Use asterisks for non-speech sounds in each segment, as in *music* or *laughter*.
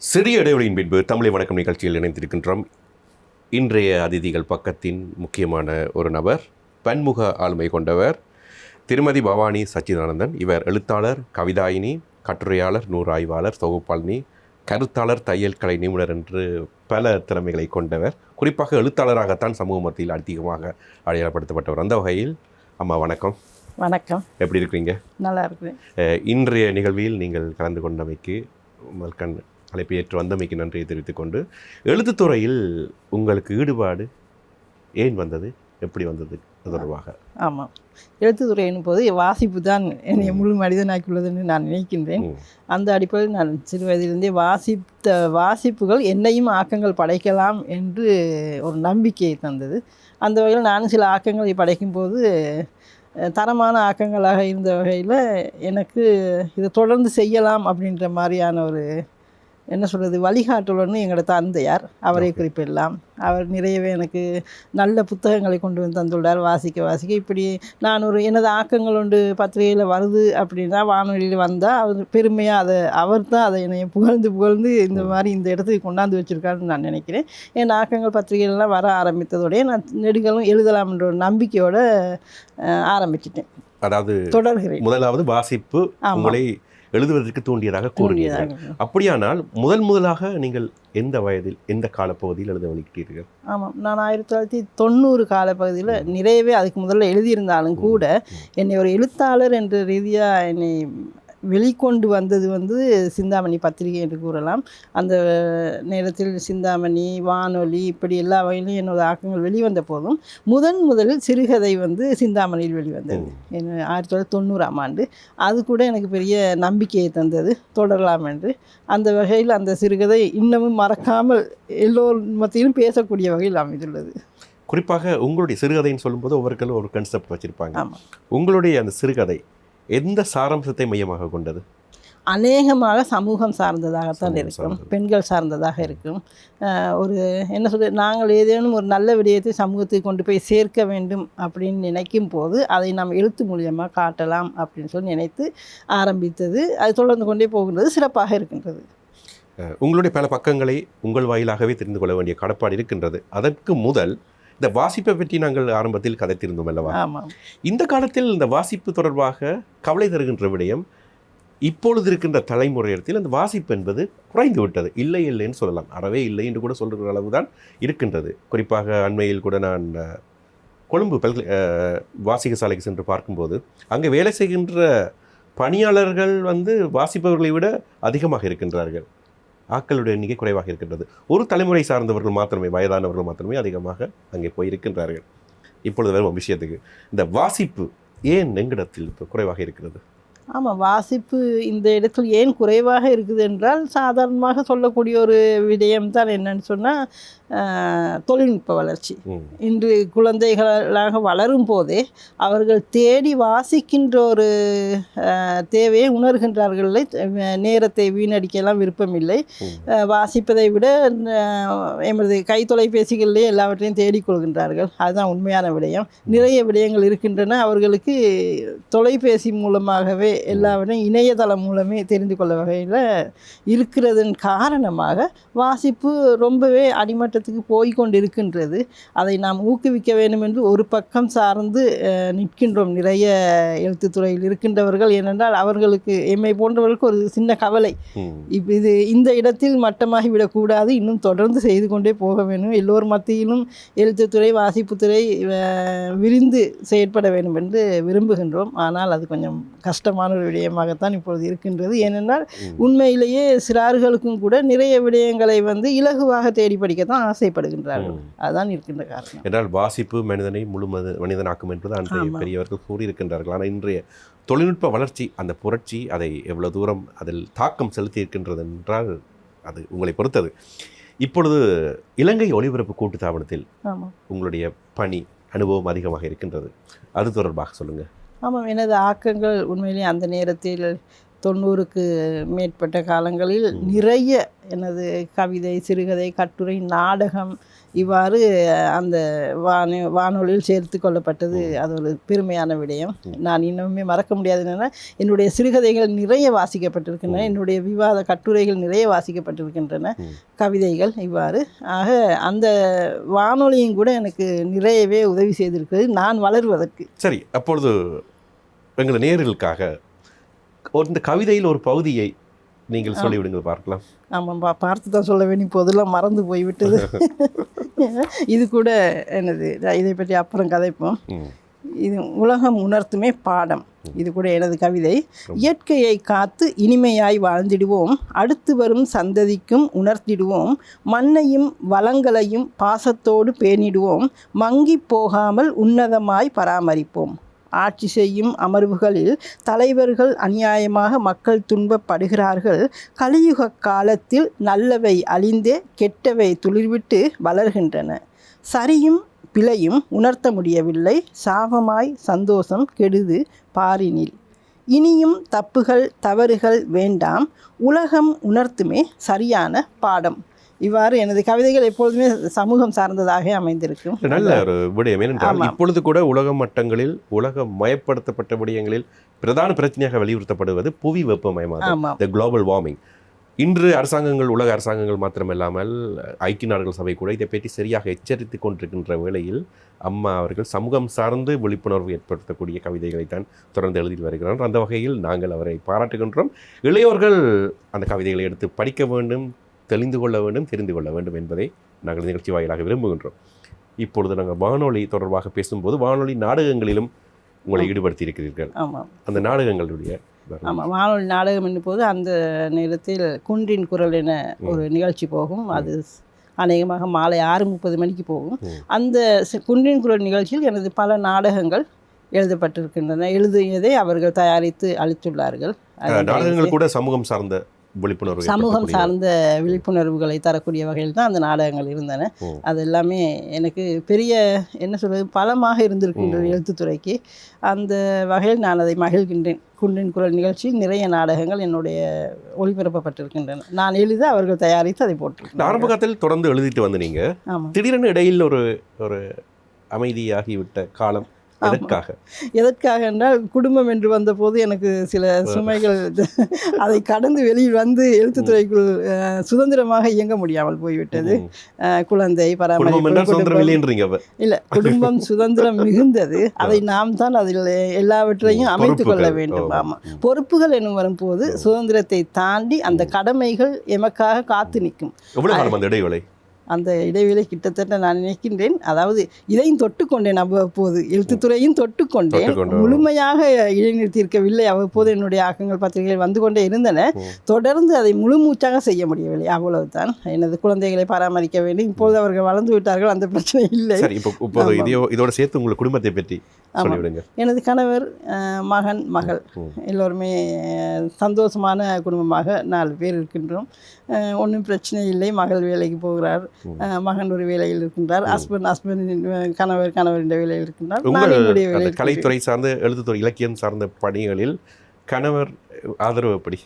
சிறிய இடைவெளியின் பின்பு தமிழை வணக்கம் நிகழ்ச்சியில் இணைந்திருக்கின்றோம். இன்றைய அதிதிகள் பக்கத்தின் முக்கியமான ஒரு நபர் பன்முக ஆளுமை கொண்டவர் திருமதி பவானி சச்சிதானந்தன். இவர் எழுத்தாளர் கவிதாயினி கட்டுரையாளர் நூறு ஆய்வாளர் தொகுப்பாளினி கருத்தாளர் தையல் கலை நிபுணர் என்று பல திறமைகளை கொண்டவர். குறிப்பாக எழுத்தாளராகத்தான் சமூக மத்தியில் அதிகமாக அடையாளப்படுத்தப்பட்டவர். அந்த வகையில் அம்மா வணக்கம். வணக்கம். எப்படி இருக்கிறீங்க? நல்லா இருக்கிறேன். அஹ் இன்றைய நிகழ்வில் நீங்கள் கலந்து கொண்டமைக்கு மல்கண் அழைப்பு ஏற்று வந்தமைக்கு நன்றியை தெரிவித்துக் கொண்டு எழுத்துத்துறையில் உங்களுக்கு ஈடுபாடு ஏன் வந்தது? எப்படி வந்தது? தொடர்பாக. ஆமாம் எழுத்துத்துறையின் போது வாசிப்பு தான் என்னை முழு மனிதனாக்கியுள்ளதுன்னு நான் நினைக்கின்றேன். அந்த அடிப்படையில் நான் சிறு வயதிலிருந்தே வாசித்த வாசிப்புகள் என்னையும் ஆக்கங்கள் படைக்கலாம் என்று ஒரு நம்பிக்கையை தந்தது. அந்த வகையில் நானும் சில ஆக்கங்களை படைக்கும்போது தரமான ஆக்கங்களாக இருந்த வகையில் எனக்கு இதை தொடர்ந்து செய்யலாம் அப்படின்ற மாதிரியான ஒரு என்ன சொல்கிறது வழிகாட்டுலன்னு எங்களோட தந்தையார் அவரை குறிப்பிடலாம். அவர் நிறையவே எனக்கு நல்ல புத்தகங்களை கொண்டு வந்து தந்துள்ளார் வாசிக்க வாசிக்க. இப்படி நான் ஒரு எனது ஆக்கங்கள் ஒன்று பத்திரிகையில் வருது அப்படின்னா வானொலியில் வந்தால் அவர் பெருமையாக அதை அவர் தான் அதை என்னை புகழ்ந்து புகழ்ந்து இந்த மாதிரி இந்த இடத்துக்கு கொண்டாந்து வச்சுருக்காருன்னு நான் நினைக்கிறேன். என் ஆக்கங்கள் பத்திரிகைகள்லாம் வர ஆரம்பித்ததோடய நான் நெடுகளும் எழுதலாம்ன்ற ஒரு நம்பிக்கையோடு ஆரம்பிச்சிட்டேன். அதாவது தொடர்கிறேன். முதலாவது வாசிப்பு. உங்களை எழுதுவதற்கு தூண்டியதாக கூறுகிறீர்கள். அப்படியானால் முதல் முதலாக நீங்கள் எந்த வயதில் எந்த காலப்பகுதியில் எழுத வலிக்கிட்டீர்கள் ஆமாம். நான் ஆயிரத்தி தொள்ளாயிரத்தி தொண்ணூறு காலப்பகுதியில் நிறையவே அதுக்கு முதல்ல எழுதியிருந்தாலும் கூட என்னை ஒரு எழுத்தாளர் என்ற ரீதியாக என்னை வெளிக்கொண்டு வந்தது வந்து சிந்தாமணி பத்திரிகை என்று கூறலாம். அந்த நேரத்தில் சிந்தாமணி வானொலி இப்படி எல்லா வகையிலும் என்னோட ஆக்கங்கள் வெளிவந்த போதும் முதன் முதலில் சிறுகதை வந்து சிந்தாமணியில் வெளிவந்தது. ஆயிரத்தி தொள்ளாயிரத்தி தொண்ணூறாம் ஆண்டு. அது கூட எனக்கு பெரிய நம்பிக்கையை தந்தது. தொடரலாம் என்று. அந்த வகையில் அந்த சிறுகதை இன்னமும் மறக்காமல் எல்லோர் மத்தியிலும் பேசக்கூடிய வகையில் அமைந்துள்ளது. குறிப்பாக உங்களுடைய சிறுகதைன்னு சொல்லும்போது ஒவ்வொருக்களும் ஒரு கன்செப்ட் வச்சிருப்பாங்க. உங்களுடைய அந்த சிறுகதை எந்த சாராம்சத்தை மையமாக கொண்டது? அநேகமாக சமூகம் சார்ந்ததாகத்தான் இருக்கும். பெண்கள் சார்ந்ததாக இருக்கும். ஒரு என்ன சொல்ற நாங்கள் ஏதேனும் ஒரு நல்ல விடயத்தை சமூகத்துக்கு கொண்டு போய் சேர்க்க வேண்டும் அப்படின்னு நினைக்கும் போது அதை நாம் எழுத்து மூலியமாக காட்டலாம் அப்படின்னு சொல்லி நினைத்து ஆரம்பித்தது. அது தொடர்ந்து கொண்டே போகின்றது சிறப்பாக இருக்கின்றது. உங்களுடைய பல பக்கங்களை உங்கள் வாயிலாகவே தெரிந்து கொள்ள வேண்டிய கடப்பாடு இருக்கின்றது. அதற்கு முதல் இந்த வாசிப்பை பற்றி நாங்கள் ஆரம்பத்தில் கதைத்திருந்தோம் அல்லவா? இந்த காலத்தில் இந்த வாசிப்பு தொடர்பாக கவலை தருகின்ற விடயம் இப்பொழுது இருக்கின்ற தலைமுறையத்தில் அந்த வாசிப்பு என்பது குறைந்து விட்டது. இல்லை இல்லைன்னு சொல்லலாம். அறவே இல்லை என்று கூட சொல்கிற அளவு தான் இருக்கின்றது. குறிப்பாக அண்மையில் கூட நான் கொழும்பு பல்கலை வாசிக சாலைக்கு சென்று பார்க்கும்போது அங்கே வேலை செய்கின்ற பணியாளர்கள் வந்து வாசிப்பவர்களை விட அதிகமாக இருக்கின்றார்கள். ஆக்களுடைய எண்ணிக்கை குறைவாக இருக்கின்றது. ஒரு தலைமுறை சார்ந்தவர்கள் மாத்திரமே வயதானவர்கள் மாத்திரமே அதிகமாக அங்கே போயிருக்கின்றார்கள். இப்பொழுது வரும் விஷயத்துக்கு. இந்த வாசிப்பு ஏன் எங்கிடத்தில் இப்போ குறைவாக இருக்கிறது? ஆமாம் வாசிப்பு இந்த இடத்தில் ஏன் குறைவாக இருக்குது என்றால் சாதாரணமாக சொல்லக்கூடிய ஒரு விடயம் தான் என்னன்னு சொன்னால் தொழில்நுட்ப வளர்ச்சி. இன்று குழந்தைகளாக வளரும் போதே அவர்கள் தேடி வாசிக்கின்ற ஒரு தேவையை உணர்கின்றார்கள். நேரத்தை வீணடிக்கலாம் விருப்பமில்லை வாசிப்பதை விட எமது கை தொலைபேசிகளிலே எல்லாவற்றையும் தேடிக்கொள்கின்றார்கள் அதுதான் உண்மையான விடயம். நிறைய விடயங்கள் இருக்கின்றன. அவர்களுக்கு தொலைபேசி மூலமாகவே எல்லாவற்றையும் இணையதளம் மூலமே தெரிந்து கொள்ள வகையில் இருக்கிறதன் காரணமாக வாசிப்பு ரொம்பவே அடிமட்டத்துக்கு போய் கொண்டு இருக்கின்றது அதை நாம் ஊக்குவிக்க வேண்டும் என்று ஒரு பக்கம் சார்ந்து நிற்கின்றோம். நிறைய எழுத்துத்துறையில் இருக்கின்றவர்கள் ஏனென்றால் அவர்களுக்கு எம்மை போன்றவர்களுக்கு ஒரு சின்ன கவலை. இப்போ இது இந்த இடத்தில் மட்டமாகி விடக்கூடாது. இன்னும் தொடர்ந்து செய்து கொண்டே போக வேண்டும். எல்லோர் மத்தியிலும் எழுத்துத்துறை வாசிப்புத்துறை விரிந்து செயற்பட வேண்டும் என்று விரும்புகின்றோம். ஆனால் அது கொஞ்சம் கஷ்டமான ஒரு விடயமாகத்தான் இப்பொழுது இருக்கின்றது. ஏனென்றால். உண்மையிலேயே சிறார்களுக்கும் கூட நிறைய விடயங்களை வந்து இலகுவாக தேடி படிக்கத்தான் ஆசைப்படுகின்றார்கள். அதுதான் இருக்கின்ற காரணம். என்றால் வாசிப்பு மனிதனை முழு மனிதனாக்கும் என்பது அன்றைய. பெரியவர்கள் கூறியிருக்கின்றார்கள். ஆனால் இன்றைய தொழில்நுட்ப வளர்ச்சி அந்த புரட்சி அதை எவ்வளவு தூரம் அதில் தாக்கம் செலுத்தி இருக்கின்றது என்றால் அது உங்களை பொறுத்தது. இப்பொழுது இலங்கை ஒலிபரப்பு கூட்டு தாபனத்தில் உங்களுடைய பணி அனுபவம் அதிகமாக இருக்கின்றது. அது தொடர்பாக சொல்லுங்க. ஆமாம் எனது ஆக்கங்கள் உண்மையிலேயே அந்த நேரத்தில் தொண்ணூறுக்கு மேற்பட்ட காலங்களில் நிறைய எனது கவிதை சிறுகதை கட்டுரை நாடகம் இவ்வாறு அந்த வானொ வானொலியில் சேர்த்து கொள்ளப்பட்டது. அது ஒரு பெருமையான விடயம். நான் இன்னுமே மறக்க முடியாது என்னென்னா என்னுடைய சிறுகதைகள் நிறைய வாசிக்கப்பட்டிருக்கின்றன. என்னுடைய விவாத கட்டுரைகள் நிறைய வாசிக்கப்பட்டிருக்கின்றன. கவிதைகள் இவ்வாறு. ஆக அந்த வானொலியும் கூட எனக்கு நிறையவே உதவி செய்திருக்கிறது. நான் வளருவதற்கு. சரி அப்பொழுது எங்களை நேர்களுக்காக இந்த கவிதையில் ஒரு பகுதியை நீங்கள் சொல்லிவிடுங்கள் பார்க்கலாம். ஆமாம் பா பார்த்து தான் சொல்ல வேண்டிய போதெல்லாம் மறந்து போய்விட்டது *laughs* இது கூட என்னது இதை பற்றி அப்புறம் கதைப்போம். இது உலகம் உணர்த்துமே பாடம். இது கூட எனது கவிதை. இயற்கையை காத்து இனிமையாய் வாழ்ந்திடுவோம். அடுத்து வரும் சந்ததிக்கும் உணர்த்திடுவோம். மண்ணையும் வளங்களையும் பாசத்தோடு பேணிடுவோம். மங்கி போகாமல் உன்னதமாய் பராமரிப்போம். ஆட்சி செய்யும் அமர்வுகளில் தலைவர்கள் அநியாயமாக மக்கள் துன்பப்படுகிறார்கள். கலியுக காலத்தில் நல்லவை அழிந்தே கெட்டவை துளிர்விட்டு வளர்கின்றன. சரியும் பிழையும் உணர்த்த முடியவில்லை. சாபமாய் சந்தோஷம் கெடுது பாரினில். இனியும் தப்புகள் தவறுகள் வேண்டாம். உலகம் உணர்த்துமே சரியான பாடம். இவ்வாறு எனது கவிதைகள் எப்பொழுதுமே சமூகம் சார்ந்ததாக அமைந்திருக்கும். நல்ல ஒரு விடயம். ஏனென்றால். இப்பொழுது கூட உலக மட்டங்களில் உலக மயப்படுத்தப்பட்ட விடயங்களில் பிரதான பிரச்சனையாக வலியுறுத்தப்படுவது புவி வெப்பமயமாதல் குளோபல் வார்மிங் இன்று அரசாங்கங்கள் உலக அரசாங்கங்கள் மாத்திரமல்லாமல் ஐக்கிய நாடுகள் சபை கூட இதை பற்றி சரியாக எச்சரித்து கொண்டிருக்கின்ற வேளையில் அம்மா அவர்கள் சமூகம் சார்ந்து விழிப்புணர்வு ஏற்படுத்தக்கூடிய கவிதைகளை தான் தொடர்ந்து எழுதி வருகிறார் அந்த வகையில் நாங்கள் அவரை பாராட்டுகின்றோம். இளையோர்கள் அந்த கவிதைகளை எடுத்து படிக்க வேண்டும். தெளிந்து கொள்ள வேண்டும் தெரிந்து கொள்ள வேண்டும் என்பதை நாங்கள் நிகழ்ச்சி வாயிலாக விரும்புகின்றோம். இப்பொழுது நாங்கள் வானொலி தொடர்பாக பேசும்போது வானொலி நாடகங்களிலும் உங்களை ஈடுபடுத்தி இருக்கிறீர்கள் ஆமாம் அந்த நாடகங்களுடைய ஆமாம் வானொலி நாடகம் என்னும் போது அந்த நேரத்தில் குன்றின் குரல் என ஒரு நிகழ்ச்சி போகும். அது அநேகமாக மாலை ஆறு முப்பது மணிக்கு போகும். அந்த குன்றின் குரல் நிகழ்ச்சியில் எனது பல நாடகங்கள் எழுதப்பட்டிருக்கின்றன. எழுதியதை அவர்கள் தயாரித்து அளித்துள்ளார்கள். நாடகங்கள் கூட சமூகம் சார்ந்த விழிப்புணர்வு சமூகம் சார்ந்த விழிப்புணர்வுகளை தரக்கூடிய வகையில் தான் அந்த நாடகங்கள் இருந்தன. அது எல்லாமே எனக்கு பெரிய என்ன சொல்வது பலமாக இருந்திருக்கின்றது எழுத்துத்துறைக்கு. அந்த வகையில் நான் அதை மகிழ்கின்றேன். குன்றின் குரல் நிகழ்ச்சியில் நிறைய நாடகங்கள் என்னுடைய ஒளிபரப்பப்பட்டிருக்கின்றன. நான் எழுத அவர்கள் தயாரித்து அதை போட்டிருக்கிறேன் ஆரம்ப காலத்தில் தொடர்ந்து எழுதிட்டு வந்த நீங்க ஆமாம் திடீரென இடையில் ஒரு ஒரு அமைதியாகிவிட்ட காலம் எதற்காக? எதற்காக என்றால் குடும்பம் என்று வந்தபோது எனக்கு சில சுமைகள் *laughs* அதை கடந்து வெளியில் வந்து எழுத்துத்துறைக்குள் சுதந்திரமாக இயங்க முடியாமல் போய்விட்டது. குழந்தை பராமரிப்பு. இல்ல குடும்பம் *laughs* சுதந்திரம் மிகுந்தது. அதை நாம் தான் அதில் எல்லாவற்றையும் அமைத்துக் கொள்ள. வேண்டும். ஓ, ஆமா. ம். பொறுப்புகள் என்னும் வரும்போது சுதந்திரத்தை தாண்டி அந்த கடமைகள் எமக்காக காத்து நிற்கும். எவ்வளவு இடைவேளை? அந்த இடைவெளி கிட்டத்தட்ட நான் நினைக்கின்றேன். அதாவது இதையும் தொட்டுக்கொண்டேன் அவ்வப்போது. எழுத்துத்துறையும் தொட்டுக்கொண்டேன். தொட்டுக்கொண்டு. முழுமையாக இடைநிறுத்தியிருக்கவில்லை அவ்வப்போது என்னுடைய ஆக்கங்கள் பத்திரிகைகள் வந்து கொண்டே இருந்தன. தொடர்ந்து அதை முழுமூச்சாக செய்ய முடியவில்லை. அவ்வளவுதான். எனது குழந்தைகளை பராமரிக்க வேண்டும். இப்பொழுது அவர்கள் வளர்ந்து விட்டார்கள். அந்த பிரச்சனை இல்லை. இப்போது இதோட சேர்த்து உங்கள் குடும்பத்தை பற்றி எனது கணவர் மகன் மகள். எல்லோருமே சந்தோஷமான குடும்பமாக நாலு பேர் இருக்கின்றோம். ஒன்றும் பிரச்சனை இல்லை. மகள் வேலைக்கு போகிறார். மகன் ஒரு வேலையில் இருக்கின்றார். ஹஸ்பண்ட் ஹஸ்பண்ட் கணவர் கணவர் இந்த வேலையில் இருக்கின்றார். கலைத்துறை சார்ந்த எழுத்துத்துறை இலக்கியம் சார்ந்த பணிகளில் கணவர் ஆதரவு எப்படி?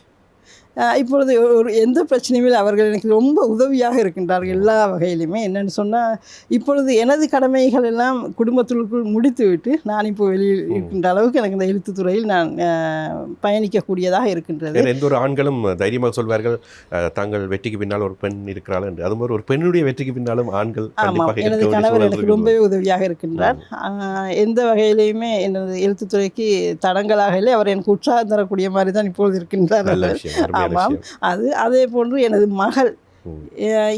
இப்பொழுது ஒரு எந்த பிரச்சனையும் அவர்கள் எனக்கு ரொம்ப உதவியாக இருக்கின்றார்கள் எல்லா வகையிலுமே. என்னன்னு சொன்னால் இப்பொழுது எனது கடமைகள் எல்லாம் குடும்பத்திற்குள் முடித்துவிட்டு நான் இப்போ வெளியில் இருக்கின்ற அளவுக்கு எனக்கு இந்த எழுத்துத்துறையில் நான் அஹ், பயணிக்கக்கூடியதாக இருக்கின்றது. எந்த ஒரு ஆண்களும் தைரியமாக சொல்வார்கள் தாங்கள் வெற்றிக்கு பின்னால் ஒரு பெண் இருக்கிறாள் என்று. அது மாதிரி ஒரு பெண்ணுடைய வெற்றிக்கு பின்னாலும் ஆண்கள் ஆமாம் எனது கணவர் எனக்கு. ரொம்பவே உதவியாக இருக்கின்றார். ஆஹ் எந்த வகையிலையுமே எனது எழுத்துத்துறைக்கு தடங்கலாக இல்லை அவர் எனக்கு உற்சாகம் தரக்கூடிய மாதிரி தான் இப்பொழுது இருக்கின்றார் ஆமாம். அது அதே போன்று எனது மகள்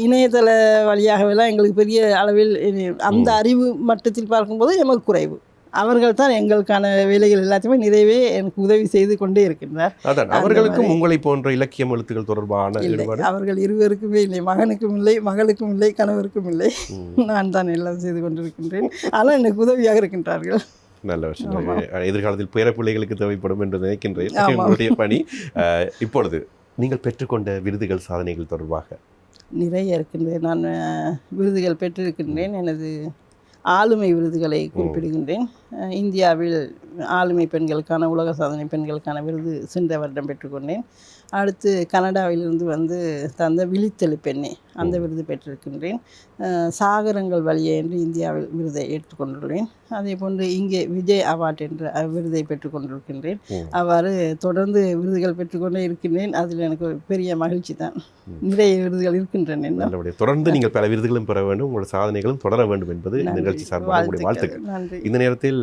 இணையதள வழியாகவெல்லாம் எங்களுக்கு பெரிய அளவில் அந்த அறிவு மட்டத்தில் பார்க்கும்போது எமக்கு குறைவு. அவர்கள் தான் எங்களுக்கான வேலைகள் எல்லாத்தையுமே நிறைவே எனக்கு உதவி செய்து கொண்டே இருக்கின்றார். அவர்களுக்கும். உங்களை போன்ற இலக்கியம் எழுத்துக்கள் தொடர்பான அவர்கள் இருவருக்குமே இல்லை மகனுக்கும் இல்லை மகளுக்கும் இல்லை கணவருக்கும் இல்லை. நான் தான் எல்லாம் செய்து கொண்டிருக்கின்றேன். ஆனால் எனக்கு உதவியாக இருக்கின்றார்கள். நல்ல விஷயம். எதிர்காலத்தில் பேர பிள்ளைகளுக்கு தேவைப்படும் என்று நினைக்கின்றேன். உங்களுடைய பணி இப்பொழுது நீங்கள் பெற்றுக்கொண்ட விருதுகள் சாதனைகள் தொடர்பாக? நிறைய இருக்கின்றது நான் விருதுகள் பெற்றிருக்கின்றேன். எனது ஆளுமை விருதுகளை குறிப்பிடுகின்றேன். இந்தியாவில் ஆளுமை பெண்களுக்கான உலக சாதனை பெண்களுக்கான விருது சென்ற வருடம் பெற்றுக்கொண்டேன். அடுத்து கனடாவிலிருந்து வந்து தந்த விழித்தெழு பெண்ணே அந்த விருது பெற்றிருக்கின்றேன். சாகரங்கள் வழியே என்று இந்தியாவில் விருதை ஏற்றுக்கொண்டுள்ளேன். அதே போன்று இங்கே விஜய் அவார்ட் என்ற விருதை பெற்றுக்கொண்டிருக்கின்றேன். அவ்வாறு தொடர்ந்து விருதுகள் பெற்றுக்கொண்டே இருக்கின்றேன். அதில் எனக்கு ஒரு பெரிய மகிழ்ச்சி தான். நிறைய விருதுகள் இருக்கின்றன தொடர்ந்து நீங்கள் பல விருதுகளும் பெற வேண்டும். உங்களோட சாதனைகளும் தொடர வேண்டும் என்பது இந்த நிகழ்ச்சி சார்பாக வாழ்த்துக்கள். இந்த நேரத்தில்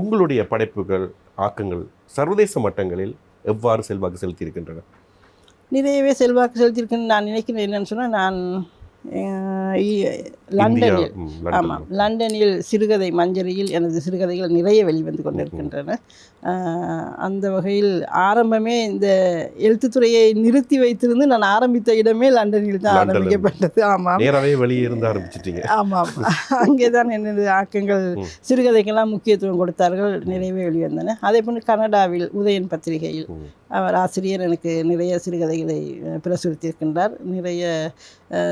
உங்களுடைய படைப்புகள் ஆக்கங்கள் சர்வதேச மட்டங்களில் எவ்வாறு செல்வாக்கு செலுத்தி இருக்கின்றன நிறையவே செல்வாக்கு செலுத்தியிருக்குன்னு நான் நினைக்கிறேன் என்னன்னு சொன்னால் நான் லண்டனில். ஆமாம் லண்டனில். சிறுகதை மஞ்சரியில் எனது சிறுகதைகள் நிறைய வெளிவந்து கொண்டிருக்கின்றன. அந்த வகையில் ஆரம்பமே இந்த எழுத்துத்துறையை நிறுத்தி வைத்திருந்து நான் ஆரம்பித்த இடமே லண்டனில் தான். ஆரம்பிக்கப்பட்டது. ஆமாம். நேராவே வெளியே இருந்து ஆரம்பிச்சிட்டீங்க. ஆமாம். அங்கே தான் எனது ஆக்கங்கள். சிறுகதைக்கெல்லாம் முக்கியத்துவம் கொடுத்தார்கள் நிறையவே வெளிவந்தன. அதே போன்று கனடாவில் உதயன் பத்திரிகையில். அவர் ஆசிரியர் எனக்கு நிறைய சிறுகதைகளை பிரசுரித்திருக்கின்றார். நிறைய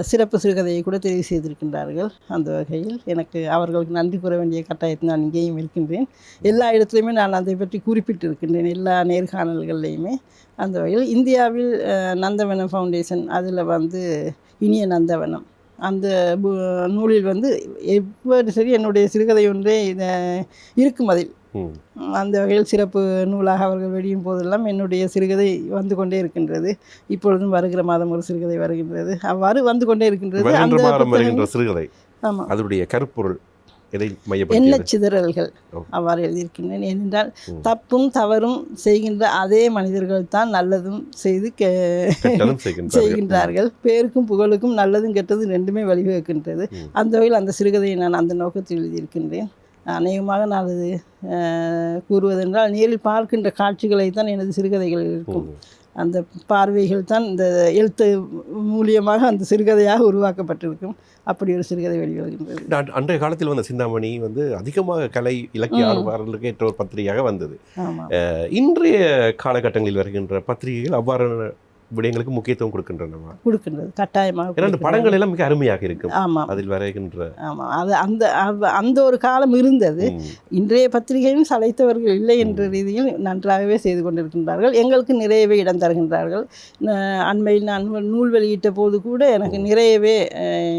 சிறப்பு சிறுகதையை கூட தெரிவு செய்திருக்கின்றார்கள். அந்த வகையில் எனக்கு அவர்களுக்கு நன்றி கூற வேண்டிய கட்டாயத்தில் நான் இங்கேயும் இருக்கின்றேன். எல்லா இடத்துலையுமே நான் அதை பற்றி குறிப்பிட்டிருக்கின்றேன் எல்லா நேர்காணல்கள்லையுமே அந்த வகையில். இந்தியாவில் நந்தவனம் ஃபவுண்டேஷன் அதில் வந்து இனிய நந்தவனம். அந்த நூலில் வந்து எவ்வாறு சரி என்னுடைய சிறுகதை ஒன்றே இத இருக்கும் அதில். அந்த வகையில் சிறப்பு நூலாக அவர்கள் வெளியும் போதெல்லாம் என்னுடைய சிறுகதை வந்து கொண்டே இருக்கின்றது. இப்பொழுதும் வருகிற மாதம் ஒரு சிறுகதை வருகின்றது. அவ்வாறு வந்து கொண்டே இருக்கின்றது. அந்த சிறுகதை. ஆமாம் அதனுடைய கருப்பொருள். எதை எண்ண மையப்படுத்தியது சிதறல்கள். அவ்வாறு எழுதியிருக்கின்றேன் ஏனென்றால். தப்பும் தவறும் செய்கின்ற அதே மனிதர்கள் தான் நல்லதும் செய்து செய்கின்றார்கள் பேருக்கும் புகழுக்கும் நல்லதும் கெட்டதும் ரெண்டுமே வழிவகுக்கின்றது. அந்த வகையில் அந்த சிறுகதையை நான் அந்த நோக்கத்தில் எழுதியிருக்கின்றேன் அநேகமாக நான் அது கூறுவதென்றால் நேரில் பார்க்கின்ற காட்சிகளை தான் எனது சிறுகதைகள் இருக்கும். அந்த பார்வைகள் தான் இந்த எழுத்து மூலியமாக அந்த சிறுகதையாக உருவாக்கப்பட்டிருக்கும். அப்படி ஒரு சிறுகதை வெளிவருகின்றது. அன்றைய காலத்தில் வந்த சிந்தாமணி வந்து அதிகமாக கலை இலக்கிய. ஆர்வலர்களுக்கு ஏற்ற ஒரு பத்திரிகையாக வந்தது. இன்றைய காலகட்டங்களில் வருகின்ற பத்திரிகைகள் அவ்வாறான விடயங்களுக்கு முக்கியத்துவம் கொடுக்கின்றனவா? கொடுக்கின்றது கட்டாயமாக ஏன்னா அந்த. படங்கள் எல்லாம் மிக அருமையாக இருக்கும். ஆமாம் அதில் வருகின்ற ஆமாம் அது அந்த அந்த- ஒரு காலம் இருந்தது. இன்றைய பத்திரிகையும் சளைத்தவர்கள் இல்லை என்ற ரீதியில் நன்றாகவே செய்து கொண்டிருக்கின்றார்கள். எங்களுக்கு நிறையவே இடம் தருகின்றார்கள். அண்மையில் நான் நூல் வெளியிட்ட போது கூட எனக்கு நிறையவே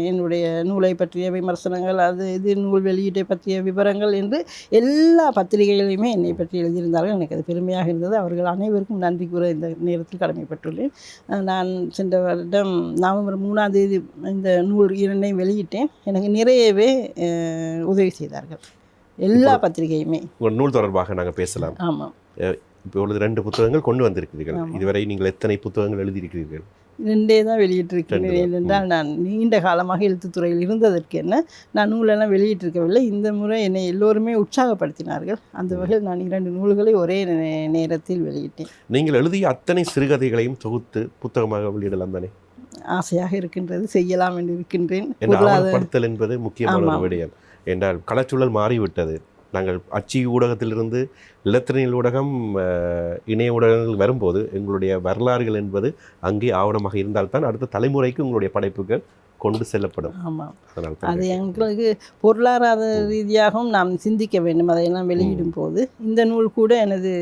என்னுடைய நூலை பற்றிய விமர்சனங்கள் அது இது நூல் வெளியீட்டை பற்றிய விவரங்கள் என்று எல்லா பத்திரிகைகளையுமே என்னை பற்றி எழுதியிருந்தார்கள். எனக்கு அது பெருமையாக இருந்தது. அவர்கள் அனைவருக்கும் நன்றி கூற இந்த நேரத்தில் கடமைப்பட்டுள்ளேன். நான் சென்ற வருடம் நவம்பர் மூணாம் தேதி இந்த நூல் இரண்டையும் வெளியிட்டேன். எனக்கு நிறையவே உதவி செய்தார்கள். எல்லா பத்திரிகையுமே. உங்கள் நூல் தொடர்பாக நாங்கள் பேசலாம். ஆமாம். இப்பொழுது ரெண்டு புத்தகங்கள் கொண்டு வந்திருக்கிறீர்கள். இதுவரை நீங்கள் எத்தனை புத்தகங்கள் எழுதியிருக்கிறீர்கள்? ரெண்டே தான் வெளியிட்டிருக்கிறேன் தான். ஏனென்றால் நான் நீண்ட காலமாக எழுத்துத்துறையில் இருந்ததற்கு என்ன நான் நூலெல்லாம் வெளியிட்டிருக்கவில்லை. இந்த முறை என்னை எல்லோருமே உற்சாகப்படுத்தினார்கள். அந்த வகையில் நான் இரண்டு நூல்களை ஒரே நேரத்தில் வெளியிட்டேன். நீங்கள் எழுதிய அத்தனை சிறுகதைகளையும் தொகுத்து புத்தகமாக வெளியிடலாம் தானே? ஆசையாக இருக்கின்றது செய்யலாம் என்று இருக்கின்றேன். என்பது முக்கியமான. விடயம். என்றால் கலச்சூழல் மாறிவிட்டது. நாங்கள் அச்சு ஊடகத்திலிருந்து இலத்திரனியல் ஊடகம் இணைய ஊடகங்கள் வரும்போது எங்களுடைய வரலாறுகள் என்பது அங்கே ஆவணமாக இருந்தால்தான் அடுத்த தலைமுறைக்கு உங்களுடைய படைப்புகள் கொண்டு செல்லப்படும். ஆமாம் அதனால் தான் அது எங்களுக்கு பொருளாதார ரீதியாகவும் நாம் சிந்திக்க வேண்டும். அதையெல்லாம் வெளியிடும் போது இந்த நூல் கூட எனது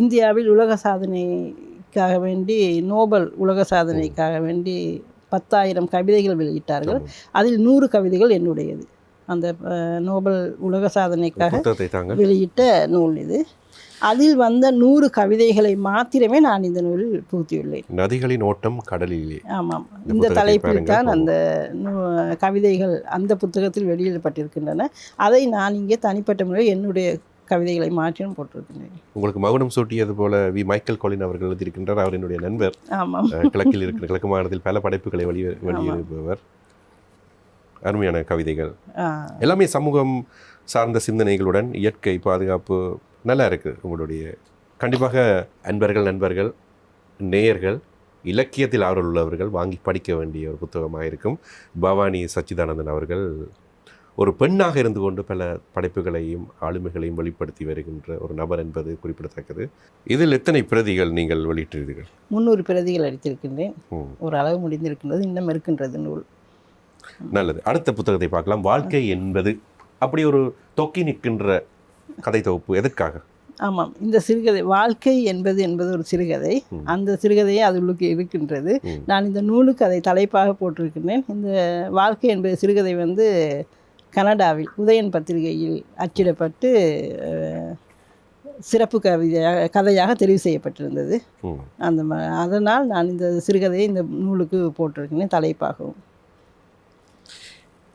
இந்தியாவில் உலக சாதனைக்காக வேண்டி நோபல் உலக சாதனைக்காக வேண்டி பத்தாயிரம் கவிதைகள் வெளியிட்டார்கள். அதில் நூறு கவிதைகள் என்னுடையது. அந்த நோபல் உலக சாதனைக்காக வெளியிட்ட நூல் இது. அதில் வந்த நூறு கவிதைகளை மாத்திரமே நான் இந்த நூலில் புகுத்தியுள்ளேன் நதிகளின் ஓட்டம் கடலிலே. ஆமாம். இந்த தலைப்பில். தான் அந்த கவிதைகள் அந்த புத்தகத்தில் வெளியிடப்பட்டிருக்கின்றன. அதை நான் இங்கே தனிப்பட்ட முறையில் என்னுடைய கவிதைகளை மாற்றியும் போட்டிருக்கின்றேன். உங்களுக்கு மகுடம் சூட்டியது போல வி. மைக்கேல் கோலின் அவர்கள் எழுதியிருக்கின்றார். அவர் என்னுடைய நண்பர். ஆமாம். கிழக்கில் இருக்கிற கிழக்கு மாநிலத்தில் பல படைப்புகளை வெளியே வெளியிடுபவர் அருமையான கவிதைகள். எல்லாமே சமூகம் சார்ந்த சிந்தனைகளுடன் இயற்கை பாதுகாப்பு நல்லா இருக்குது உங்களுடைய. கண்டிப்பாக அன்பர்கள் நண்பர்கள் நேயர்கள் இலக்கியத்தில் ஆர்வல் உள்ளவர்கள் வாங்கி படிக்க வேண்டிய ஒரு புத்தகமாக இருக்கும். பவானி சச்சிதானந்தன் அவர்கள் ஒரு பெண்ணாக இருந்து கொண்டு பல படைப்புகளையும் ஆளுமைகளையும் வெளிப்படுத்தி வருகின்ற ஒரு நபர் என்பது குறிப்பிடத்தக்கது. இதில் எத்தனை பிரதிகள் நீங்கள் வெளியிட்டீர்கள் முந்நூறு பிரதிகள் அடித்திருக்கின்றேன். ஒரு அளவு முடிந்திருக்கின்றது இன்னும் இருக்கின்றது நூல் நல்லது. அடுத்த புத்தகத்தை பார்க்கலாம். வாழ்க்கை என்பது அப்படி ஒரு தொக்கி நிற்கின்ற கதை தொகுப்பு. எதற்காக? ஆமாம் இந்த சிறுகதை வாழ்க்கை என்பது என்பது ஒரு சிறுகதை. அந்த சிறுகதையே அதுள்ளுக்கு இருக்கின்றது. நான் இந்த நூலுக்கு அதை தலைப்பாக போட்டிருக்கின்றேன். இந்த வாழ்க்கை என்பது சிறுகதை வந்து கனடாவில் உதயன் பத்திரிகையில் அச்சிடப்பட்டு சிறப்பு கவிதையாக கதையாக தெரிவு செய்யப்பட்டிருந்தது. அந்த அதனால் நான் இந்த சிறுகதையை இந்த நூலுக்கு போட்டிருக்கிறேன் தலைப்பாகவும்.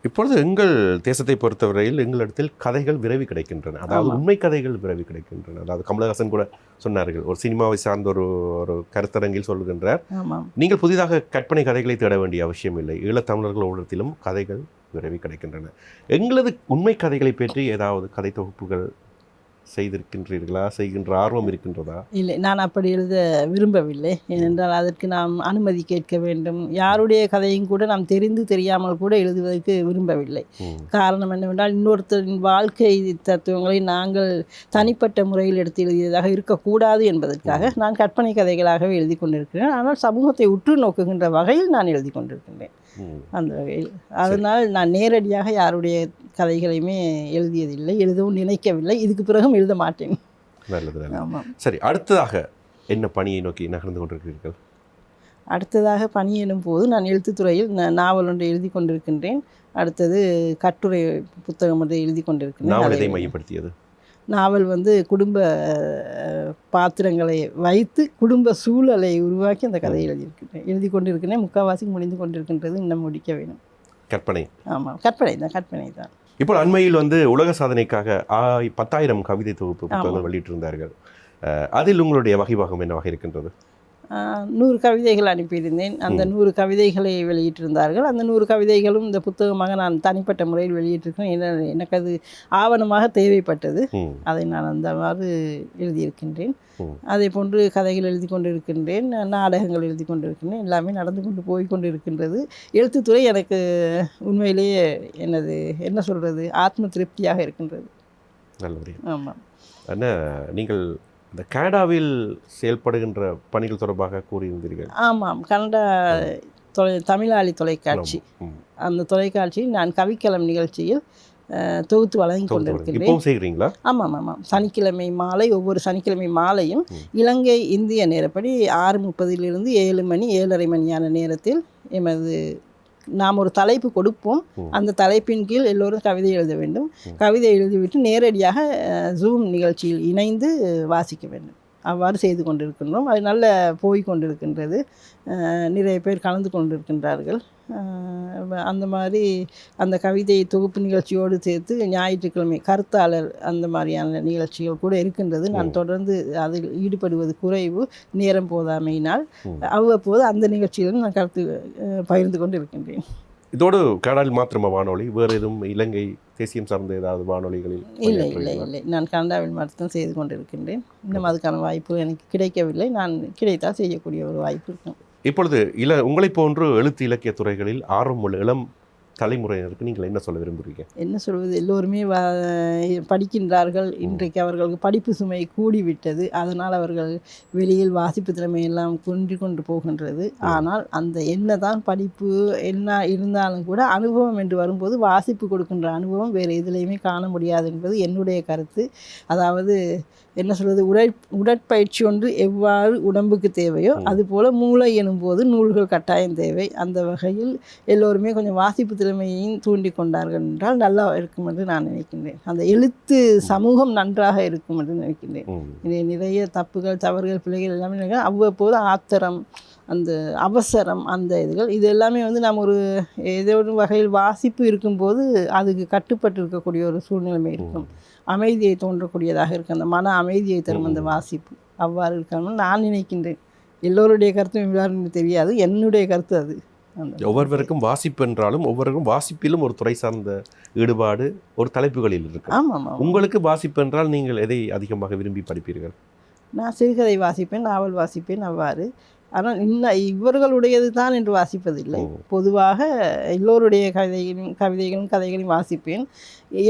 இப்பொழுது எங்கள் தேசத்தை பொறுத்தவரையில் எங்களிடத்தில் கதைகள் விரைவி கிடைக்கின்றன. அதாவது. உண்மை கதைகள் விரைவி கிடைக்கின்றன. அதாவது கமலஹாசன் கூட சொன்னார்கள் ஒரு சினிமாவை சார்ந்த ஒரு ஒரு கருத்தரங்கில் சொல்லுகின்றார் ஆமாம் நீங்கள் புதிதாக கற்பனை கதைகளை தேட வேண்டிய அவசியம் இல்லை. ஈழத்தமிழர்கள் உள்ளத்திலும் கதைகள் விரைவி கிடைக்கின்றன. எங்களது உண்மை கதைகளை பற்றி ஏதாவது கதை தொகுப்புகள் செய்திருக்கின்றீர்களா? செய்கின்ற ஆர்வம் இருக்கின்றதா? இல்லை நான் அப்படி எழுத விரும்பவில்லை. ஏனென்றால் அதற்கு நாம் அனுமதி கேட்க வேண்டும். யாருடைய கதையும் கூட நாம் தெரிந்து தெரியாமல் கூட எழுதுவதற்கு விரும்பவில்லை. காரணம் என்னவென்றால் இன்னொருத்தரின் வாழ்க்கை தத்துவங்களை நாங்கள் தனிப்பட்ட முறையில் எடுத்து எழுதியதாக இருக்கக்கூடாது என்பதற்காக நான் கற்பனை கதைகளாகவே எழுதி கொண்டிருக்கிறேன். ஆனால் சமூகத்தை உற்று நோக்குகின்ற வகையில் நான் எழுதி கொண்டிருக்கின்றேன். அந்த வகையில். அதனால் நான் நேரடியாக யாருடைய கதைகளையுமே எழுதியதில்லை எழுதவும் நினைக்கவில்லை. இதுக்கு பிறகும் எழுத மாட்டேன். நல்லது ஆமாம் சரி அடுத்ததாக என்ன பணியை நோக்கி நகர்ந்து கொண்டிருக்கிறீர்கள்? அடுத்ததாக பணி எனும் போது நான் எழுத்துத்துறையில் நாவல் ஒன்றை எழுதி கொண்டிருக்கின்றேன். அடுத்தது கட்டுரை புத்தகம் ஒன்றை எழுதி எதை மையப்படுத்தியது? நாவல் வந்து குடும்ப பாத்திரங்களை வைத்து குடும்ப சூழலை உருவாக்கி அந்த கதையை எழுதியிருக்கின்றேன். எழுதி கொண்டிருக்கிறேன் முக்கால்வாசி முடிந்து கொண்டிருக்கின்றது. இன்னும் முடிக்க வேணும். கற்பனை. ஆமாம் கற்பனை தான். கற்பனை தான். இப்போ அண்மையில் வந்து உலக சாதனைக்காக பத்தாயிரம் கவிதை தொகுப்பு புத்தகங்கள் வெளியிட்டிருந்தார்கள். அதில் உங்களுடைய வகைபாகம் என்னவாக இருக்கின்றது? நூறு கவிதைகள் அனுப்பியிருந்தேன். அந்த நூறு கவிதைகளை வெளியிட்டிருந்தார்கள். அந்த நூறு கவிதைகளும் இந்த புத்தகமாக நான் தனிப்பட்ட முறையில் வெளியிட்டிருக்கேன் என்ன எனக்கு அது ஆவணமாக தேவைப்பட்டது. அதை நான் அந்தவாறு எழுதியிருக்கின்றேன். அதே போன்று கதைகள் எழுதி கொண்டிருக்கின்றேன். நாடகங்கள் எழுதி கொண்டிருக்கின்றேன். எல்லாமே நடந்து கொண்டு போய் கொண்டிருக்கின்றது. எழுத்துத்துறை எனக்கு உண்மையிலேயே என்னது என்ன சொல்கிறது ஆத்ம திருப்தியாக இருக்கின்றது. ஆமாம். என்ன நீங்கள் இந்த கனடாவில் செயல்படுகின்ற பணிகள் தொடர்பாக கூறியிருந்தீர்கள். ஆமாம் கனடா தொலை தமிழாளி தொலைக்காட்சி. அந்த தொலைக்காட்சியில் நான் கவிக்கலம் நிகழ்ச்சியில் தொகுத்து வழங்கி இப்பவும் செய்கிறீங்களா? ஆமாம் ஆமாம் சனிக்கிழமை மாலை ஒவ்வொரு சனிக்கிழமை மாலையும். இலங்கை இந்திய நேரப்படி ஆறு முப்பதிலிருந்து ஏழு மணி ஏழரை மணியான நேரத்தில் எமது நாம் ஒரு தலைப்பு கொடுப்போம். அந்த தலைப்பின் கீழ் எல்லோரும் கவிதை எழுத வேண்டும். கவிதை எழுதிவிட்டு நேரடியாக ஜூம் நிகழ்ச்சியில் இணைந்து வாசிக்க வேண்டும். அவ்வாறு செய்து கொண்டிருக்கின்றோம். அது நல்ல போய் கொண்டிருக்கின்றது. நிறைய பேர் கலந்து கொண்டிருக்கின்றார்கள். அந்த மாதிரி அந்த கவிதை தொகுப்பு நிகழ்ச்சியோடு சேர்த்து ஞாயிற்றுக்கிழமை கருத்தாளர் அந்த மாதிரியான நிகழ்ச்சிகள் கூட இருக்கின்றது. நான் தொடர்ந்து அதில் ஈடுபடுவது குறைவு நேரம் போதாமையினால். அவ்வப்போது அந்த நிகழ்ச்சியிலும் நான் கருத்து பகிர்ந்து கொண்டு இருக்கின்றேன் இதோடு கனடாவில் மாத்திரமா வானொலி? வேறு எதுவும் இலங்கை தேசியம் சார்ந்த ஏதாவது வானொலிகளில் இல்லை இல்லை? இல்லை. நான் கனடாவில் மட்டும் செய்து கொண்டிருக்கின்றேன். இன்னும் அதுக்கான வாய்ப்பு எனக்கு கிடைக்கவில்லை. நான் கிடைத்தால் செய்யக்கூடிய ஒரு வாய்ப்பு இருக்கும். இப்பொழுது இள உங்களைப் போன்று எழுத்து இலக்கிய துறைகளில் ஆர்வம் உள்ள இளம் தலைமுறையினருக்கு நீங்கள் என்ன சொல்ல விரும்புகிறீங்க? என்ன சொல்வது? எல்லோருமே படிக்கின்றார்கள். இன்றைக்கு அவர்களுக்கு படிப்பு சுமை கூடிவிட்டது. அதனால் அவர்கள் வெளியில் வாசிப்பு திறமை எல்லாம் குன்றி கொண்டு போகின்றது. ஆனால் அந்த என்னதான் படிப்பு என்ன இருந்தாலும் கூட அனுபவம் என்று வரும்போது வாசிப்பு கொடுக்கின்ற அனுபவம் வேறு எதுலேயுமே காண முடியாது என்பது என்னுடைய கருத்து. அதாவது என்ன சொல்வது உடற் உடற்பயிற்சி ஒன்று எவ்வாறு உடம்புக்கு தேவையோ அதுபோல மூளை எனும்போது நூல்கள் கட்டாயம் தேவை. அந்த வகையில் எல்லோருமே கொஞ்சம் வாசிப்பு திறமையையும் தூண்டி கொண்டார்கள் என்றால் நல்லா இருக்கும் என்று நான் நினைக்கின்றேன். அந்த எழுத்து சமூகம் நன்றாக இருக்கும் என்று நினைக்கின்றேன். நிறைய தப்புகள் தவறுகள் பிழைகள் எல்லாமே நினைக்கிறேன் அவ்வப்போது ஆத்திரம் அந்த அவசரம் அந்த இதுகள் இது எல்லாமே வந்து நம்ம ஒரு ஏதோ ஒரு வகையில் வாசிப்பு இருக்கும்போது அதுக்கு கட்டுப்பட்டு இருக்கக்கூடிய ஒரு சூழ்நிலைமை இருக்கும். அமைதியை தோன்றக்கூடியதாக இருக்கும் அந்த மன அமைதியை தரும் அந்த வாசிப்பு. அவ்வாறு இருக்கணும்னு நான் நினைக்கின்றேன். எல்லோருடைய கருத்தும் இவ்வாறு தெரியாது. என்னுடைய கருத்து அது. ஒவ்வொருவருக்கும் வாசிப்பு என்றாலும் ஒவ்வொருவருக்கும் வாசிப்பிலும் ஒரு துறை சார்ந்த ஈடுபாடு ஒரு தலைப்புகளில் இருக்கு. ஆமாம் உங்களுக்கு வாசிப்பு என்றால் நீங்கள் எதை அதிகமாக விரும்பி படிப்பீர்கள்? நான் சிறுகதை வாசிப்பேன் நாவல் வாசிப்பேன் அவ்வாறு. ஆனால் இன்ன இவர்களுடையது தான் என்று வாசிப்பதில்லை. பொதுவாக எல்லோருடைய கவிதைகளும் கவிதைகளும் கதைகளையும் வாசிப்பேன்.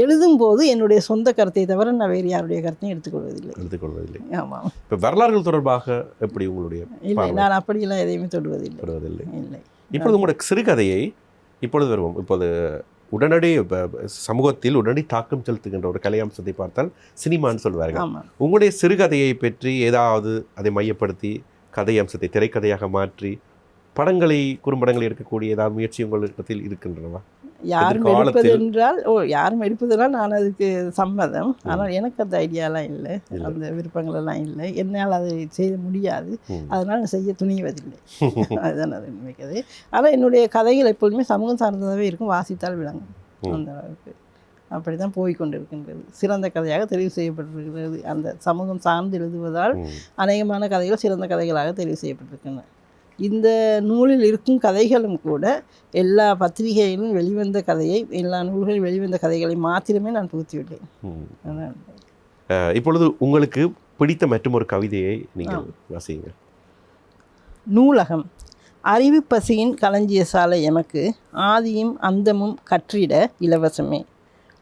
எழுதும்போது என்னுடைய சொந்த கருத்தை தவிர நான் வேறு யாருடைய கருத்தையும் எடுத்துக்கொள்வதில்லை. எடுத்துக்கொள்வதில்லை. ஆமாம் இப்போ வரலாறுகள் தொடர்பாக எப்படி உங்களுடைய இல்லை? நான் அப்படியெல்லாம் எதையுமே தொடுவதில்லை. வருவதில்லை இல்லை. இப்பொழுது உங்களுடைய சிறுகதையை இப்பொழுது வருவோம். இப்போது உடனடி சமூகத்தில் உடனடி தாக்கம் செலுத்துகின்ற ஒரு கலை அம்சத்தை பார்த்தால் சினிமான்னு சொல்வார்கள். உங்களுடைய சிறுகதையை பற்றி ஏதாவது அதை மையப்படுத்தி கதை அம்சத்தை திரைக்கதையாக மாற்றி படங்களை குறும்படங்களை எடுக்கக்கூடிய ஏதாவது முயற்சி உங்களிடத்தில் இருக்கின்றனவா? யாரும் எடுப்பது என்றால் ஓ யாரும் எடுப்பதெல்லாம் நான் அதுக்கு சம்மதம். ஆனால் எனக்கு அந்த ஐடியாலாம் இல்லை. அந்த விருப்பங்கள் எல்லாம் இல்லை. என்னால் அதை செய்ய முடியாது. அதனால் நான் செய்ய துணிவதில்லை. *laughs* அதுதான் அது நினைக்கிறது ஆனால் என்னுடைய கதைகள் எப்பொழுதுமே சமூகம் சார்ந்ததாகவே இருக்கும். வாசித்தால் விளங்கும். அந்த அளவுக்கு. அப்படி தான் போய் கொண்டிருக்கின்றது சிறந்த கதையாக தெரிவு செய்யப்பட்டிருக்கிறது. அந்த சமூகம் சார்ந்து எழுதுவதால். அநேகமான கதைகள் சிறந்த கதைகளாக தெரிவு செய்யப்பட்டிருக்கின்றன. இந்த நூலில் இருக்கும் கதைகளும் கூட எல்லா பத்திரிகையிலும் வெளிவந்த கதையை எல்லா நூல்களில் வெளிவந்த கதைகளை மாத்திரமே நான் அஹ், இப்பொழுது உங்களுக்கு பிடித்த மற்றும் ஒரு கவிதையை நீங்கள் வாசிங்க. நூலகம். அறிவு பசியின் களஞ்சிய சாலை எமக்கு ஆதியும் அந்தமும் கற்றிட இலவசமே.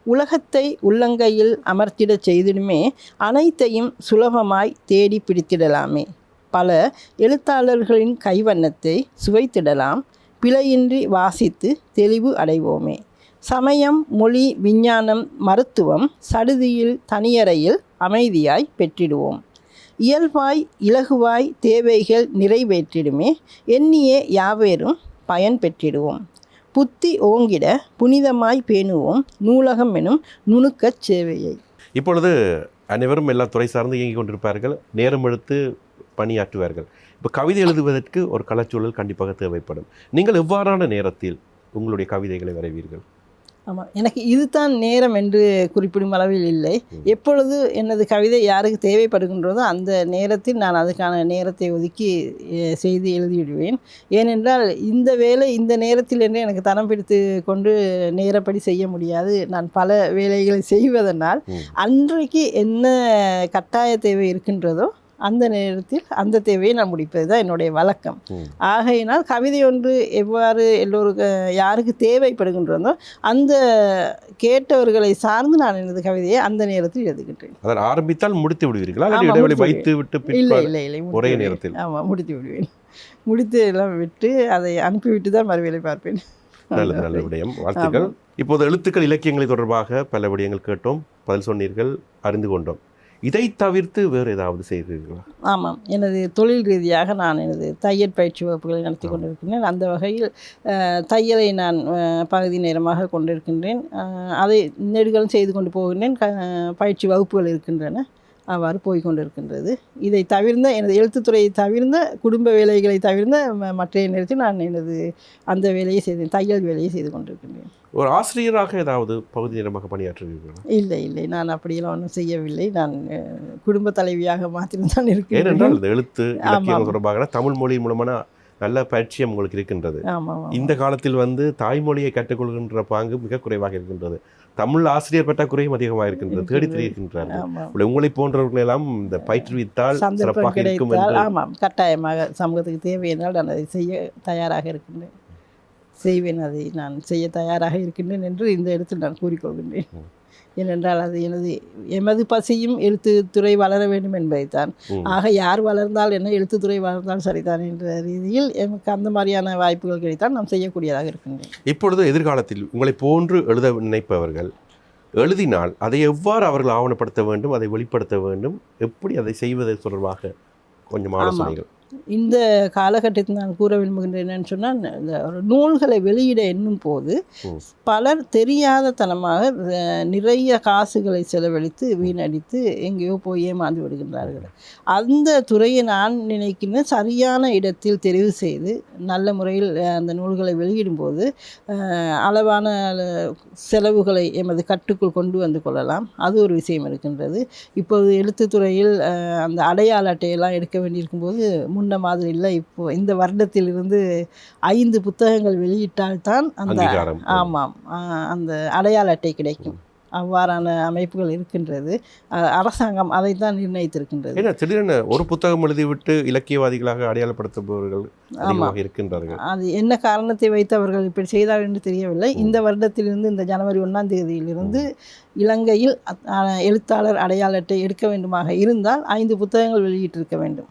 உலகத்தை உள்ளங்கையில் அமர்த்திடச் செய்திடுமே அனைத்தையும் சுலபமாய் தேடி பிடித்திடலாமே. பல எழுத்தாளர்களின் கைவண்ணத்தை சுவைத்திடலாம் பிழையின்றி வாசித்து தெளிவு அடைவோமே. சமயம் மொழி விஞ்ஞானம் மருத்துவம் சடுதியில் தனியறையில் அமைதியாய் பெற்றிடுவோம். இயல்பாய் இலகுவாய் தேவைகள் நிறைவேற்றிடுமே எண்ணியே யாவேரும் பயன் பெற்றிடுவோம். புத்தி ஓங்கிட புனிதமாய் பேணுவோம் நூலகம் எனும் நுணுக்கச் சேவையை. இப்பொழுது அனைவரும் எல்லா துறை சார்ந்து இயங்கிக் கொண்டிருப்பார்கள். நேரம் எடுத்து பணியாற்றுவார்கள். இப்போ கவிதை எழுதுவதற்கு ஒரு கலைச்சூழல் கண்டிப்பாக தேவைப்படும். நீங்கள் எவ்வாறான நேரத்தில் உங்களுடைய கவிதைகளை வரைவீர்கள்? ஆமாம் எனக்கு இதுதான் நேரம் என்று குறிப்பிடும் அளவில் இல்லை. எப்பொழுது எனது கவிதை யாருக்கு தேவைப்படுகின்றதோ அந்த நேரத்தில் நான் அதுக்கான நேரத்தை ஒதுக்கி செய்து எழுதிவிடுவேன் ஏனென்றால் இந்த வேலை இந்த நேரத்தில் என்று எனக்கு தரம் பிடித்து கொண்டு நேரப்படி செய்ய முடியாது நான் பல வேலைகளை செய்வதனால். அன்றைக்கு என்ன கட்டாய தேவை இருக்கின்றதோ அந்த நேரத்தில் அந்த தேவையை நான் முடிப்பது தான் என்னுடைய வழக்கம். ஆகையினால் கவிதை ஒன்று எவ்வாறு எல்லோருக்கு யாருக்கு தேவைப்படுகின்றதோ அந்த கேட்டவர்களை சார்ந்து நான் எனது கவிதையை அந்த நேரத்தில் எழுதுகின்றேன். அதான் ஆரம்பித்தால் முடித்து விடுவீர்களா? இடைவெளி வைத்து விட்டு இல்லை இல்லை இல்லை ஒரே. நேரத்தில்? ஆமாம் முடித்து விடுவேன். முடித்து எல்லாம் விட்டு அதை அனுப்பிவிட்டு தான் மறுவேலை பார்ப்பேன். நல்லது நல்ல விடயம். வாழ்த்துக்கள். இப்போது எழுத்துக்கள் இலக்கியங்களை தொடர்பாக பல விடயங்கள் கேட்டோம். பதில் சொன்னீர்கள் அறிந்து கொண்டோம். இதை தவிர்த்து வேறு ஏதாவது செய்கிறீர்களா ஆமாம். எனது தொழில் ரீதியாக நான் எனது தையல் பயிற்சி வகுப்புகளை நடத்தி கொண்டிருக்கின்றேன். அந்த வகையில் தையலை நான் பகுதி நேரமாக கொண்டிருக்கின்றேன். அதை நெடுகளும் செய்து கொண்டு போகின்றேன். பயிற்சி வகுப்புகள் இருக்கின்றன. அவ்வாறு போய் கொண்டிருக்கின்றது இதை தவிர்ந்த எனது எழுத்துத்துறையை தவிர்ந்த குடும்ப வேலைகளை தவிர்ந்த மற்ற நேரத்தில் நான் எனது அந்த வேலையை செய்து தையல் வேலையை செய்து கொண்டிருக்கின்றேன். ஒரு ஆசிரியராக ஏதாவது பகுதி நேரமாக பணியாற்றுவீர்களா? இல்லை இல்லை. நான் அப்படியெல்லாம் ஒன்றும் செய்யவில்லை. நான் குடும்ப தலைவியாக மாத்திரம்தான் இருக்கின்றேன் ஏனென்றால் இந்த எழுத்து இலக்கியம். தொடர்பாக தமிழ் மொழி மூலமான நல்ல பரிச்சயம் உங்களுக்கு இருக்கின்றது. இந்த காலத்தில் வந்து தாய்மொழியை கற்றுக்கொள்கின்ற பாங்கு மிக குறைவாக இருக்கின்றது. தமிழ் ஆசிரியர் பற்றாக்குறையும் அதிகமாக இருக்கின்றது தேடி இப்படி உங்களை போன்றவர்கள் எல்லாம் இந்த பயிற்றுவித்தால் சிறப்பாக இருக்கும் ஆமாம் கட்டாயமாக சமூகத்துக்கு தேவை என்றால் நான் அதை செய்ய தயாராக இருக்கின்றேன். செய்வேன் அதை நான் செய்ய தயாராக இருக்கின்றேன் என்று இந்த இடத்தில் நான் கூறிக்கொள்கின்றேன். ஏனென்றால் அது எனது எமது பசியும் எழுத்துத்துறை வளர வேண்டும் என்பதைத்தான். ஆக யார் வளர்ந்தால் என்ன எழுத்துத்துறை வளர்ந்தால் சரிதான் என்ற ரீதியில் எமக்கு அந்த மாதிரியான வாய்ப்புகள் கிடைத்தால் நாம் செய்யக்கூடியதாக இருக்கின்றேன். இப்பொழுது எதிர்காலத்தில் உங்களை போன்று எழுத நினைப்பவர்கள் எழுதினால் அதை எவ்வாறு அவர்கள் ஆவணப்படுத்த வேண்டும் அதை வெளிப்படுத்த வேண்டும் எப்படி அதை செய்வது தொடர்பாக கொஞ்சம் ஆலோசனைகள். இந்த காலகட்டத்தில் நான் கூற விரும்புகின்றேன் என்னன்னு சொன்னால் இந்த நூல்களை வெளியிட எண்ணும் போது. பலர் தெரியாத தனமாக நிறைய காசுகளை செலவழித்து வீணடித்து எங்கேயோ போய் ஏமாந்து விடுகின்றார்கள். அந்த துறையை நான் நினைக்கிறேன் சரியான இடத்தில் தெரிவு செய்து நல்ல முறையில் அந்த நூல்களை வெளியிடும்போது அளவான செலவுகளை எமது கட்டுக்குள் கொண்டு வந்து கொள்ளலாம். அது ஒரு விஷயம் இருக்கின்றது. இப்போது எழுத்துத்துறையில் அந்த அடையாள அட்டையெல்லாம் எடுக்க வேண்டியிருக்கும்போது முன்ன மாதிரி இல்லை. இப்போ இந்த வருடத்திலிருந்து ஐந்து புத்தகங்கள் வெளியிட்டால்தான் அந்த ஆமாம். அந்த அடையாள அட்டை கிடைக்கும். அவ்வாறான அமைப்புகள் இருக்கின்றது. அரசாங்கம் அதைத்தான் நிர்ணயித்திருக்கின்றது. ஏன்னா திடீரென ஒரு புத்தகம் எழுதிவிட்டு இலக்கியவாதிகளாக அடையாளப்படுத்துபவர்கள் அதிகமாக இருக்கின்றார்கள். அது என்ன காரணத்தை வைத்து அவர்கள் இப்படி செய்தார் என்று தெரியவில்லை. இந்த வருடத்திலிருந்து இந்த ஜனவரி ஒன்றாம் தேதியிலிருந்து இலங்கையில் அத்- எழுத்தாளர் அடையாள அட்டை எடுக்க வேண்டுமாக இருந்தால் ஐந்து புத்தகங்கள் வெளியிட்டிருக்க வேண்டும்.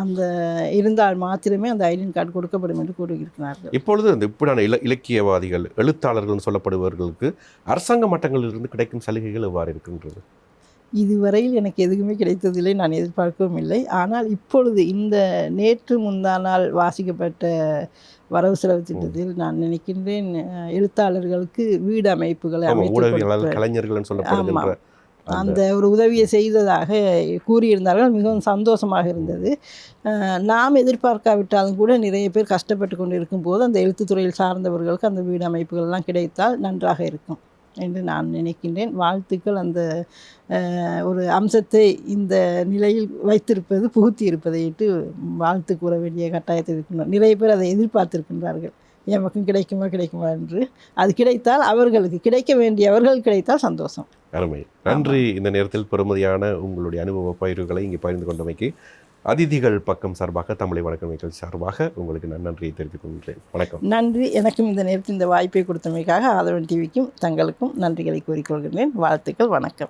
அந்த இருந்தால் மாத்திரமே அந்த ஐடென்டி கார்டு கொடுக்கப்படும் என்று கூறியிருக்கிறார்கள். இப்பொழுது இந்த இப்படியான இல இலக்கியவாதிகள் எழுத்தாளர்கள் சொல்லப்படுபவர்களுக்கு அரசாங்க மட்டங்களிலிருந்து கிடைக்கும் சலுகைகள் எவ்வாறு இருக்கின்றது? இதுவரையில் எனக்கு எதுவுமே கிடைத்ததில்லை நான் எதிர்பார்க்கவும் இல்லை. ஆனால் இப்பொழுது இந்த நேற்று முந்தா நாள் வாசிக்கப்பட்ட வரவு செலவு திட்டத்தில் நான் நினைக்கின்றேன் எழுத்தாளர்களுக்கு வீடு அமைப்புகளை அமைத்து கலைஞர்கள் அந்த ஒரு உதவியை செய்ததாக கூறியிருந்தார்கள். மிகவும் சந்தோஷமாக இருந்தது. நாம் எதிர்பார்க்காவிட்டாலும் கூட நிறைய பேர் கஷ்டப்பட்டு கொண்டு இருக்கும்போது அந்த எழுத்துத்துறையில் சார்ந்தவர்களுக்கு அந்த வீடு அமைப்புகள்லாம் கிடைத்தால் நன்றாக இருக்கும் என்று நான் நினைக்கின்றேன். வாழ்த்துக்கள். அந்த ஒரு அம்சத்தை இந்த நிலையில் வைத்திருப்பது புகுத்தி இருப்பதை இட்டு வாழ்த்து கூற வேண்டிய கட்டாயத்தில் இருக்கின்றனர் நிறைய பேர் அதை எதிர்பார்த்திருக்கின்றார்கள். எமக்கும் கிடைக்குமா கிடைக்குமா என்று. அது கிடைத்தால் அவர்களுக்கு கிடைக்க வேண்டியவர்கள் கிடைத்தால் சந்தோஷம். அருமை. நன்றி. இந்த நேரத்தில் பெறுமதியான உங்களுடைய அனுபவ பயிர்களை இங்கே பகிர்ந்து கொண்டமைக்கு அதிதிகள் பக்கம் சார்பாக தமிழை வணக்கம் நிகழ்ச்சி சார்பாக உங்களுக்கு நான் நன்றியை தெரிவித்துக் கொள்கிறேன். வணக்கம். நன்றி. எனக்கும் இந்த நேரத்தில் இந்த வாய்ப்பை கொடுத்தமைக்காக ஆதவன் டிவிக்கும் தங்களுக்கும் நன்றிகளை கூறிக்கொள்கிறேன் வாழ்த்துக்கள். வணக்கம்.